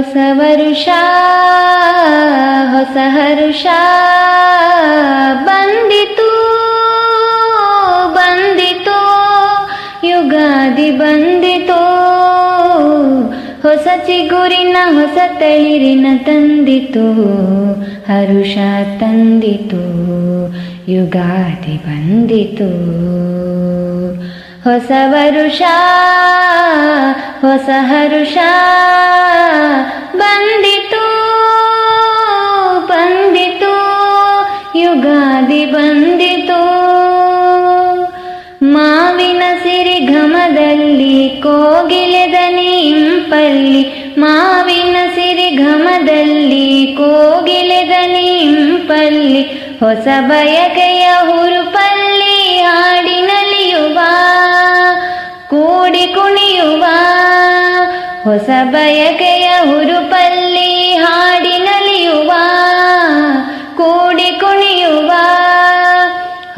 ಹೊಸ ವರುಷ, ಹೊಸ ಹರುಷ ಬಂದಿತು ಬಂದಿತು, ಯುಗಾದಿ ಬಂದಿತು. ಹೊಸ ಚಿಗುರಿನ, ಹೊಸ ತಳಿರಿನ ತಂದಿತು, ಹರುಷ ತಂದಿತು, ಯುಗಾದಿ ಬಂದಿತು. ಹೊಸ ವರುಷ, ಹೊಸ ಹರುಷ ಯುಗಾದಿ ಬಂದಿತು. ಮಾವಿನ ಸಿರಿ ಘಮದಲ್ಲಿ ಕೋಗಿಲೆ ದನಿ ಇಂಪಲ್ಲಿ ಮಾವಿನ ಸಿರಿ ಘಮದಲ್ಲಿ ಕೋಗಿಲೆ ದನಿ ಇಂಪಲ್ಲಿ ಹೊಸ ಬಯಕೆಯ ಹುರುಪಲ್ಲಿ ಹಾಡಿನಲಿಯುವ ಕೂಡಿ ಕುಣಿಯುವ, ಹೊಸ ಬಯಕೆಯ ಹುರುಪಲ್ಲಿ ಹಾಡಿನಲಿಯುವ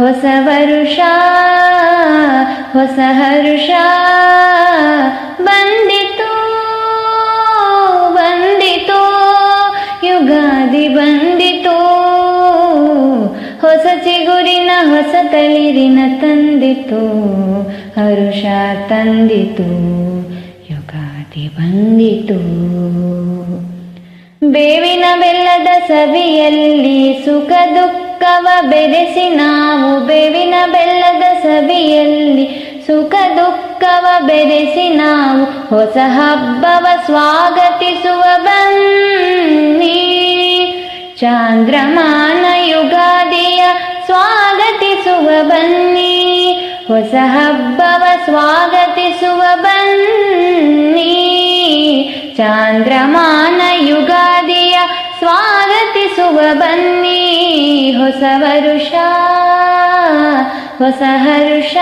ಹೊಸ ವರುಷ, ಹೊಸ ಹರುಷ ಬಂದಿತು ಬಂದಿತು, ಯುಗಾದಿ ಬಂದಿತು. ಹೊಸ ಚಿಗುರಿನ, ಹೊಸ ತಳಿರಿನ ತಂದಿತು, ಹರುಷ ತಂದಿತು, ಯುಗಾದಿ ಬಂದಿತು. ಬೇವಿನ ಬೆಲ್ಲದ ಸವಿಯಲ್ಲಿ ಸುಖ ದುಃಖವ ಬೆರೆಸಿ ನಾವು ಬೇವಿನ ಬೆಲ್ಲದ ಸವಿಯಲ್ಲಿ ಸುಖ ದುಃಖವ ಬೆರೆಸಿ ನಾವು ಹೊಸ ಹಬ್ಬವ ಸ್ವಾಗತಿಸುವ ಬನ್ನಿ. ಚಾಂದ್ರಮಾನ ಯುಗಾದಿಯ ಸ್ವಾಗತಿಸುವ ಬನ್ನಿ. ಹೊಸ ಹಬ್ಬವ ಸ್ವಾಗತಿಸುವ ಬನ್ನಿ. ಚಾಂದ್ರಮಾನ ಯುಗಾದಿಯ ಸ್ವಾಗತಿಸುವ ಬನ್ನಿ. ಹೊಸ ವರುಷ ಹೊಸ ಹರುಷ.